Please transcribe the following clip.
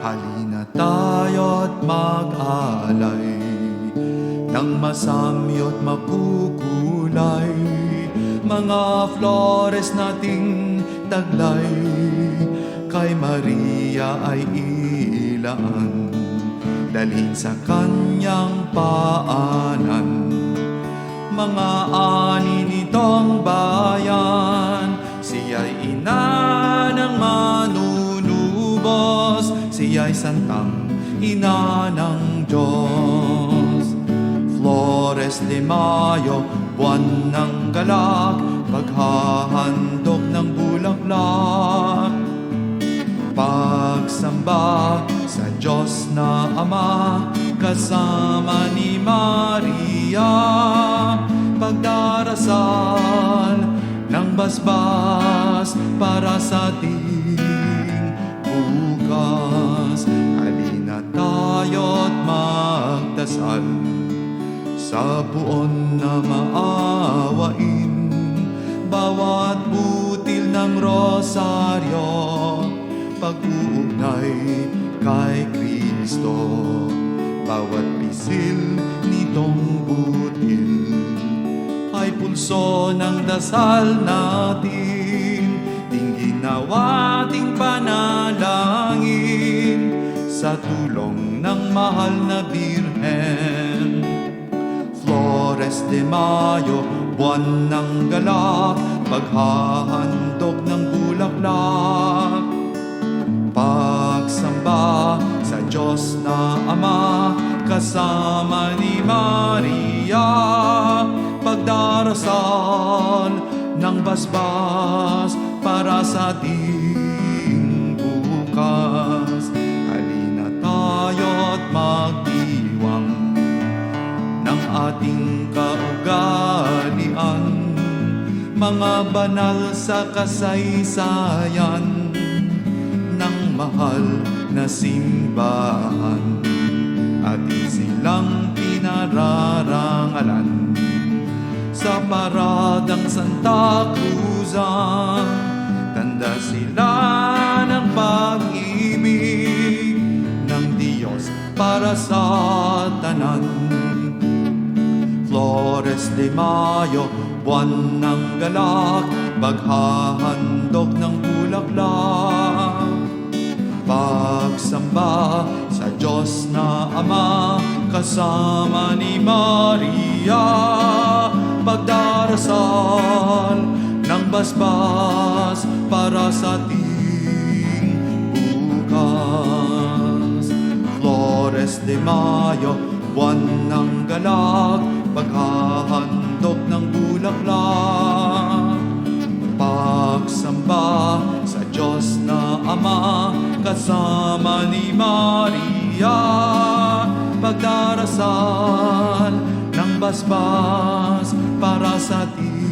Halina tayo't mag-alay ng masamyo't makukulay. Mga flores nating taglay Kay Maria ay ilaan. Dalhin sa kanyang paanan. Mga ani nitong Siya'y santang ina ng Diyos. Flores de Mayo, buwan ng galak Paghahandog ng bulaklak. Pagsamba sa Diyos na Ama Kasama ni Maria. Pagdarasal ng basbas Para sa ating Sa buon na maawain Bawat butil ng rosaryo Pag-uugnay kay Kristo. Bawat pisil nitong butil Ay pulso ng dasal natin. Dinggin nawating panalangin Sa tulong ng mahal na Birhen Flores de Mayo, buwan ng galak Paghahandog ng bulaklak. Pagsamba sa Diyos na Ama Kasama ni Maria Pagdarasal ng basbas Para sa ating kaugalian Mga banal sa kasaysayan ng mahal na simbahan. Atin silang pinararangalan Sa paradang Santa Cruzan. Tanda sila ng pag-ibig ng Diyos para sa tanan Flores de Mayo, buwan ng galak Paghahandog ng bulaklak. Pagsamba sa Diyos na Ama Kasama ni Maria Pagdarasal ng basbas Para sa ating bukas. Flores de Mayo, buwan ng galak Paghahandog ng bulaklak Pagsamba sa Diyos na Ama Kasama ni Maria Pagdarasal ng basbas Para sa ating